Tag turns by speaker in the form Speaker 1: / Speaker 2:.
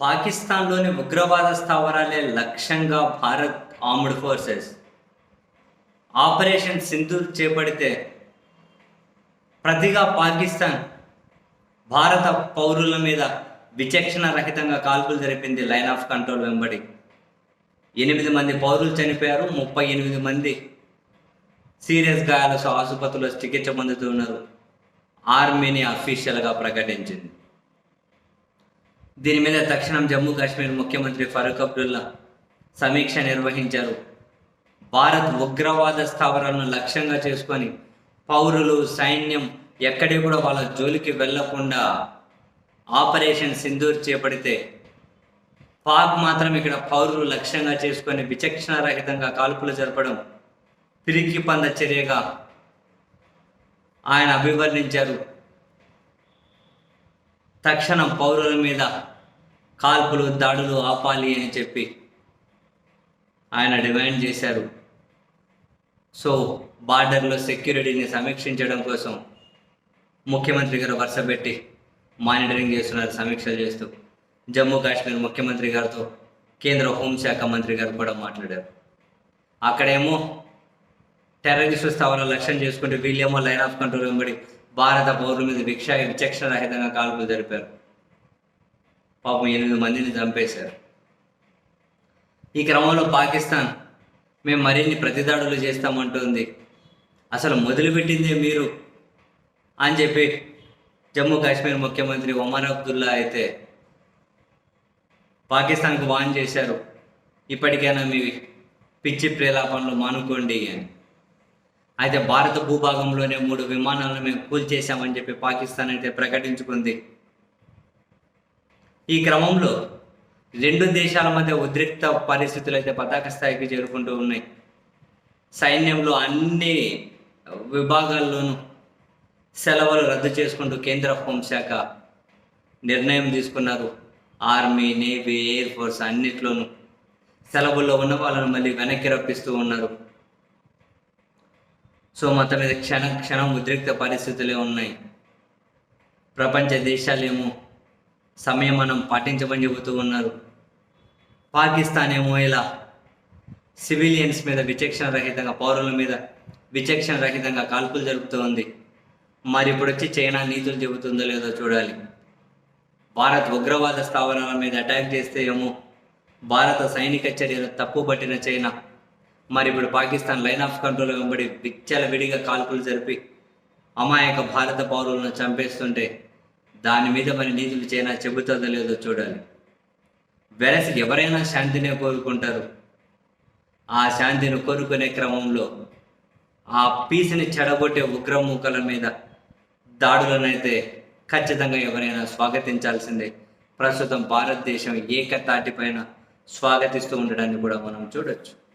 Speaker 1: పాకిస్తాన్లోని ఉగ్రవాద స్థావరాలే లక్ష్యంగా Bharat armed forces. Operation Sindoor చేపడితే ప్రతిగా పాకిస్తాన్ భారత పౌరుల మీద విచక్షణ రహితంగా కాల్పులు జరిపింది లైన్ ఆఫ్ కంట్రోల్ వెంబడి. ఎనిమిది మంది పౌరులు చనిపోయారు ముప్పై ఎనిమిది మంది సీరియస్ గాయాలతో ఆసుపత్రిలో చికిత్స పొందుతున్నారు ఆర్మీని అఫీషియల్గా ప్రకటించింది. దీని మీద తక్షణం జమ్మూ కాశ్మీర్ ముఖ్యమంత్రి ఫరూక్ అబ్దుల్లా సమీక్ష నిర్వహించారు. భారత్ ఉగ్రవాద స్థావరాలను లక్ష్యంగా చేసుకొని పౌరులు సైన్యం ఎక్కడి కూడా వాళ్ళ జోలికి వెళ్ళకుండా ఆపరేషన్ సింధూర్ చేపడితే పాక్ మాత్రం ఇక్కడ పౌరులు లక్ష్యంగా చేసుకొని విచక్షణారహితంగా కాల్పులు జరపడం పిరికి పంద చర్యగా ఆయన అభివర్ణించారు. తక్షణం పౌరుల మీద కాల్పులు దాడులు ఆపాలి అని చెప్పి ఆయన డిమాండ్ చేశారు. సో బార్డర్లో సెక్యూరిటీని సమీక్షించడం కోసం ముఖ్యమంత్రి గారు వరుసపెట్టి మానిటరింగ్ చేస్తున్నారు సమీక్షలు చేస్తూ. జమ్మూ కాశ్మీర్ ముఖ్యమంత్రి గారితో కేంద్ర హోంశాఖ మంత్రి గారు కూడా మాట్లాడారు. అక్కడేమో టెర్రరిస్టు స్థావరాలు లక్ష్యం చేసుకుంటే వీళ్ళేమో లైన్ ఆఫ్ కంట్రోల్ వెంబడి భారత పౌరుల మీద విక్ష విచక్షణ రహితంగా కాల్పులు జరిపారు. పాపం ఎనిమిది మందిని చంపేశారు. ఈ క్రమంలో పాకిస్తాన్ మేము మరిన్ని ప్రతిదాడులు చేస్తామంటుంది. అసలు మొదలుపెట్టిందే మీరు? అని చెప్పి జమ్మూ కాశ్మీర్ ముఖ్యమంత్రి ఒమర్ అబ్దుల్లా అయితే పాకిస్తాన్కు వాన్ చేశారు. ఇప్పటికైనా మీ పిచ్చి ప్రేలాపనలు మానుకోండి అని. అయితే భారత భూభాగంలోనే మూడు విమానాలను మేము కూల్చేశామని చెప్పి పాకిస్తాన్ అయితే ప్రకటించుకుంది. ఈ క్రమంలో రెండు దేశాల మధ్య ఉద్రిక్త పరిస్థితులు అయితే పతాక స్థాయికి చేరుకుంటూ ఉన్నాయి. సైన్యంలో అన్ని విభాగాల్లోనూ సెలవులు రద్దు చేసుకుంటూ కేంద్ర హోంశాఖ నిర్ణయం తీసుకున్నారు. ఆర్మీ నేవీ ఎయిర్ ఫోర్స్ అన్నిట్లోనూ సెలవుల్లో ఉన్న వాళ్ళను మళ్ళీ వెనక్కి రప్పిస్తూ ఉన్నారు. సో మొత్తం మీద క్షణ క్షణం ఉద్రిక్త పరిస్థితులే ఉన్నాయి. ప్రపంచ దేశాలేమో సమయం మనం పాటించమని చెబుతూ ఉన్నారు. పాకిస్తాన్ ఏమో ఇలా సివిలియన్స్ మీద విచక్షణ రహితంగా పౌరుల మీద విచక్షణ రహితంగా కాల్పులు జరుపుతూ ఉంది. మరి ఇప్పుడు వచ్చి చైనా నీతులు చెబుతుందో లేదో చూడాలి. భారత్ ఉగ్రవాద స్థావరాల మీద అటాక్ చేస్తే ఏమో భారత సైనిక చర్యలు తప్పుపట్టిన చైనా. మరి ఇప్పుడు పాకిస్తాన్ లైన్ ఆఫ్ కంట్రోల్ వెంబడి విచ్చల విడిగా కాల్పులు జరిపి అమాయక భారత పౌరులను చంపేస్తుంటే దాని మీద మరి నీతులు చైనా చెబుతుందో లేదో చూడాలి. వెరసి ఎవరైనా శాంతినే కోరుకుంటారు. ఆ శాంతిని కోరుకునే క్రమంలో ఆ పీస్ని చెడగొట్టే ఉగ్రమూకల మీద దాడులనైతే ఖచ్చితంగా ఎవరైనా స్వాగతించాల్సిందే. ప్రస్తుతం భారతదేశం ఏకతాటిపైన స్వాగతిస్తూ ఉండడాన్ని కూడా మనం చూడొచ్చు.